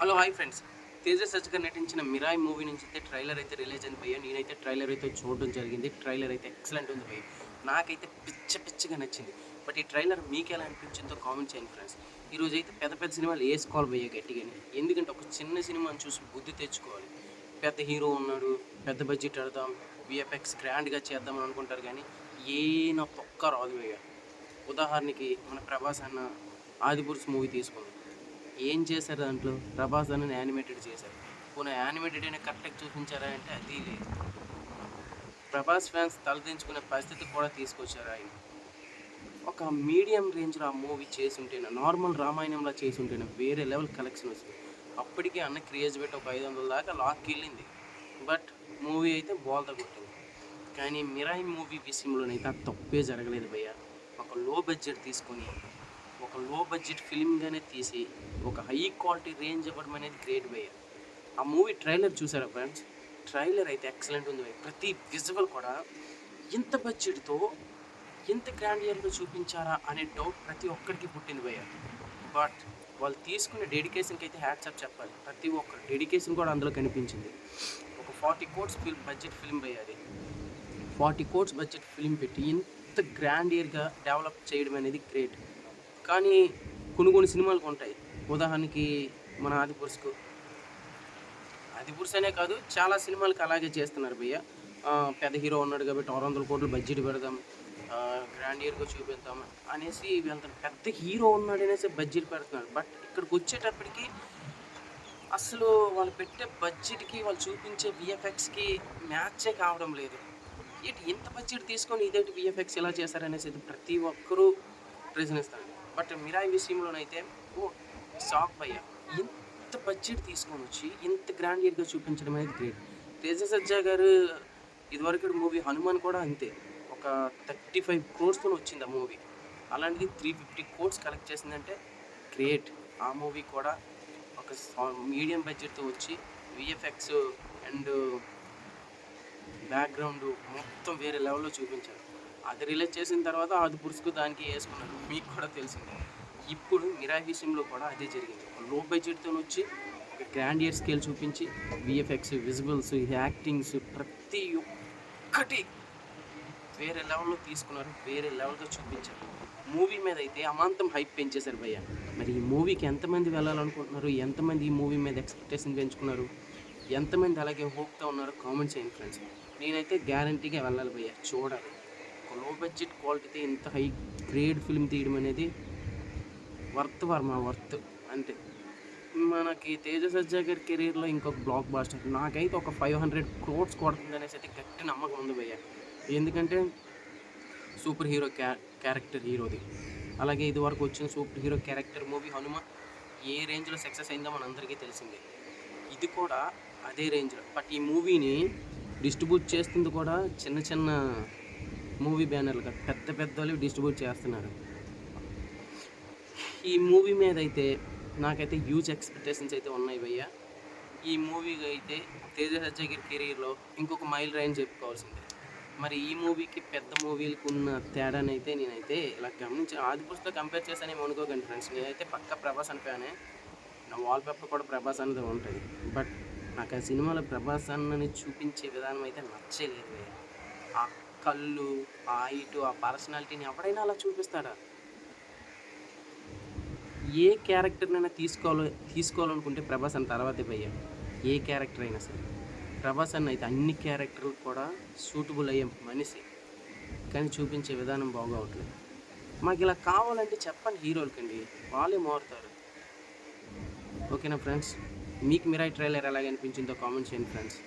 Hello hi friends. Teja సచ్గా నటించిన Mirai movie నుంచి అయితే ట్రైలర్ అయితే రిలీజ్ అయింది భయ్య. నేనైతే ట్రైలర్ అయితే చూడడం జరిగింది. ట్రైలర్ అయితే ఎక్సలెంట్ ఉంది భయ్య. నాకైతే పిచ్చ పిచ్చగా నచ్చింది. బట్ ఈ ట్రైలర్ మీకు ఎలా అనిపించిందో కామెంట్ చేయండి ఫ్రెండ్స్. ఈరోజు అయితే పెద్ద పెద్ద సినిమాలు వేసుకోవాలి భయ్య గట్టిగానే. ఎందుకంటే ఒక చిన్న సినిమాని చూసి బుద్ధి తెచ్చుకోవాలి. పెద్ద హీరో ఉన్నాడు పెద్ద బడ్జెట్ ఆడదాం విఎఫ్ఎక్స్ గ్రాండ్గా చేద్దాం అనుకుంటారు కానీ ఏ నా తొక్క రాదు భయ్య. ఉదాహరణకి మన ప్రభాస్ అన్న ఆదిపురుష్ మూవీ తీసుకుందాం ఏం చేశారు దాంట్లో? ప్రభాస్ అని యానిమేటెడ్ చేశారు. పోనీ యానిమేటెడ్ అయినా కరెక్ట్గా చూపించారా అంటే అది లేదు. ప్రభాస్ ఫ్యాన్స్ తలదించుకునే పరిస్థితి కూడా తీసుకొచ్చారు ఆయన. ఒక మీడియం రేంజ్లో ఆ మూవీ చేసి ఉంటేనే నార్మల్ రామాయణంలో చేసి ఉంటేనే వేరే లెవెల్ కలెక్షన్ వస్తుంది. అప్పటికే అన్న క్రియేజ్ పెట్టి ఒక ఐదు వందల దాకా లాక్కి వెళ్ళింది. బట్ మూవీ అయితే బోల్తా కొట్టింది. కానీ మిరాయి మూవీ విషయంలోనైతే ఆ తప్పే జరగలేదు భయ్య. ఒక లో బడ్జెట్ తీసుకొని ఒక లో బడ్జెట్ ఫిలింగానే తీసి ఒక హై క్వాలిటీ రేంజ్ ఇవ్వడం అనేది గ్రేట్ వేయర్ ఆ మూవీ ట్రైలర్ చూసారా ఫ్రెండ్స్ ట్రైలర్ అయితే ఎక్సలెంట్ ఉంది. ప్రతి విజువల్ కూడా ఇంత బడ్జెట్తో ఇంత ఇయర్లో చూపించారా అనే డౌట్ ప్రతి ఒక్కరికి పుట్టింది భయ్య. బట్ వాళ్ళు తీసుకున్న డెడికేషన్కి అయితే హ్యాట్సప్ చెప్పాలి. ప్రతి ఒక్కరు డెడికేషన్ కూడా అందులో కనిపించింది. ఒక forty crores film budget film వేయాలి ఫార్టీ కోట్స్ బడ్జెట్ ఫిల్మ్ పెట్టి ఇంత గ్రాండ్ ఇయర్గా డెవలప్ చేయడం అనేది గ్రేట్ కానీ కొన్ని కొన్ని సినిమాలకు ఉంటాయి ఉదాహరణకి మన ఆదిపురుషుకు ఆదిపురుష్ అనే కాదు చాలా సినిమాలకు అలాగే చేస్తున్నారు భయ్య. పెద్ద హీరో ఉన్నాడు కాబట్టి ఆరు వందల కోట్లు బడ్జెట్ పెడదాం గ్రాండ్ ఇయర్గా చూపిద్దాం అనేసి వెళ్తారు పెద్ద హీరో ఉన్నాడు అనేసి బడ్జెట్ పెడుతున్నారు బట్ ఇక్కడికి వచ్చేటప్పటికి అసలు వాళ్ళు పెట్టే బడ్జెట్కి వాళ్ళు చూపించే విఎఫ్ఎక్స్కి మ్యాచే కావడం లేదు. ఏంటి ఇంత బడ్జెట్ తీసుకొని ఇదేంటి విఎఫ్ఎక్స్ ఎలా చేశారనేసి ప్రతి ఒక్కరూ ప్రశ్నిస్తారు. బట్ మిరాయి విషయంలోనైతే ఓ షాక్ భయ్య. ఇంత బడ్జెట్ తీసుకొని వచ్చి ఇంత గ్రాండియర్గా చూపించడం అనేది గ్రేట్ తేజ సజ్జా గారు ఇదివరకు మూవీ హనుమాన్ కూడా అంతే. ఒక థర్టీ ఫైవ్ క్రోర్స్తో వచ్చింది ఆ మూవీ అలాంటిది త్రీ ఫిఫ్టీ కోర్స్ కలెక్ట్ చేసిందంటే గ్రేట్ ఆ మూవీ కూడా ఒక మీడియం బడ్జెట్తో వచ్చి విఎఫ్ఎక్స్ అండ్ బ్యాక్గ్రౌండ్ మొత్తం వేరే లెవెల్లో చూపించారు. అది రిలీజ్ చేసిన తర్వాత అది పురుసుకు దానికి వేసుకున్నారు. మీకు కూడా తెలిసిందే. ఇప్పుడు మిరాయి విషయంలో కూడా అదే జరిగింది. ఒక లో బడ్జెట్తో వచ్చి ఒక గ్రాండ్ ఇయర్ స్కేల్ చూపించి విఎఫ్ఎక్స్ విజిబుల్స్ యాక్టింగ్స్ ప్రతి ఒక్కటి వేరే లెవెల్లో తీసుకున్నారు. వేరే లెవెల్తో చూపించారు. మూవీ మీద అయితే అమాంతం హైప్ పెంచేశారు భయ్య. మరి ఈ మూవీకి ఎంతమంది వెళ్ళాలనుకుంటున్నారు? ఎంతమంది ఈ మూవీ మీద ఎక్స్పెక్టేషన్ పెంచుకున్నారు? ఎంతమంది అలాగే హోప్తో ఉన్నారు కామెంట్ చేయండి ఫ్రెండ్స్ నేనైతే గ్యారంటీగా వెళ్ళాలి భయ్య. చూడాలి. లో బడ్జెట్ క్వాలిటీతో ఇంత హై గ్రేడ్ ఫిల్మ్ తీయడం అనేది వర్త్ వర్మ వర్త్ అంతే మనకి తేజ సజ్జా గారి కెరీర్లో ఇంకొక బ్లాక్ బాస్టర్ నాకైతే ఒక ఫైవ్ హండ్రెడ్ క్రోడ్స్ కొడుతుంది అనేసి అయితే గట్టి నమ్మకం ఉంది భయ్య. ఎందుకంటే సూపర్ హీరో క్యా క్యారెక్టర్ హీరోది అలాగే ఇది వరకు వచ్చిన super hero character movie Hanuma ఏ రేంజ్లో సక్సెస్ అయిందో మనందరికీ తెలిసిందే. ఇది కూడా అదే రేంజ్లో బట్ ఈ మూవీని డిస్ట్రిబ్యూట్ చేస్తుంది కూడా చిన్న చిన్న మూవీ బ్యానర్లు పెద్ద పెద్ద వాళ్ళు డిస్ట్రిబ్యూట్ చేస్తున్నారు. ఈ మూవీ మీద అయితే నాకైతే హ్యూజ్ ఎక్స్పెక్టేషన్స్ అయితే ఉన్నాయి భయ్య. ఈ మూవీకి అయితే తేజ సజ్జగిరి కెరీర్లో ఇంకొక మైల్ రైన్ చెప్పుకోవాల్సిందే. మరి ఈ మూవీకి పెద్ద మూవీలకు ఉన్న తేడాని అయితే నేనైతే ఇలా గమనించి పుస్తకం కంపేర్ చేశానేమో అనుకోకండి ఫ్రెండ్స్ నేనైతే పక్క ప్రభాస్ అనిపోయానే నా వాల్ పేపర్ కూడా ప్రభాస్ అనేది ఉంటుంది. బట్ నాకు ఆ సినిమాలో ప్రభాస్ అన్నని చూపించే విధానం అయితే నచ్చలేదు ఆ కళ్ళు ఆ ఇటు ఆ పర్సనాలిటీని ఎవడైనా అలా చూపిస్తాడా ఏ క్యారెక్టర్నైనా తీసుకోవాలి తీసుకోవాలనుకుంటే ప్రభాస్ అన్న తర్వాతే భయ్య. ఏ క్యారెక్టర్ అయినా సరే. ప్రభాస్ అన్న అయితే అన్ని క్యారెక్టర్లు కూడా సూటబుల్ అయ్యే మనిషి. కానీ చూపించే విధానం బాగోవట్లేదు మాకు ఇలా కావాలంటే చెప్పండి హీరోలకండి. వాళ్ళే మారుతారు. ఓకేనా ఫ్రెండ్స్? మీకు మిరాయి ట్రైలర్ ఎలాగ అనిపించిందో కామెంట్ చేయండి ఫ్రెండ్స్.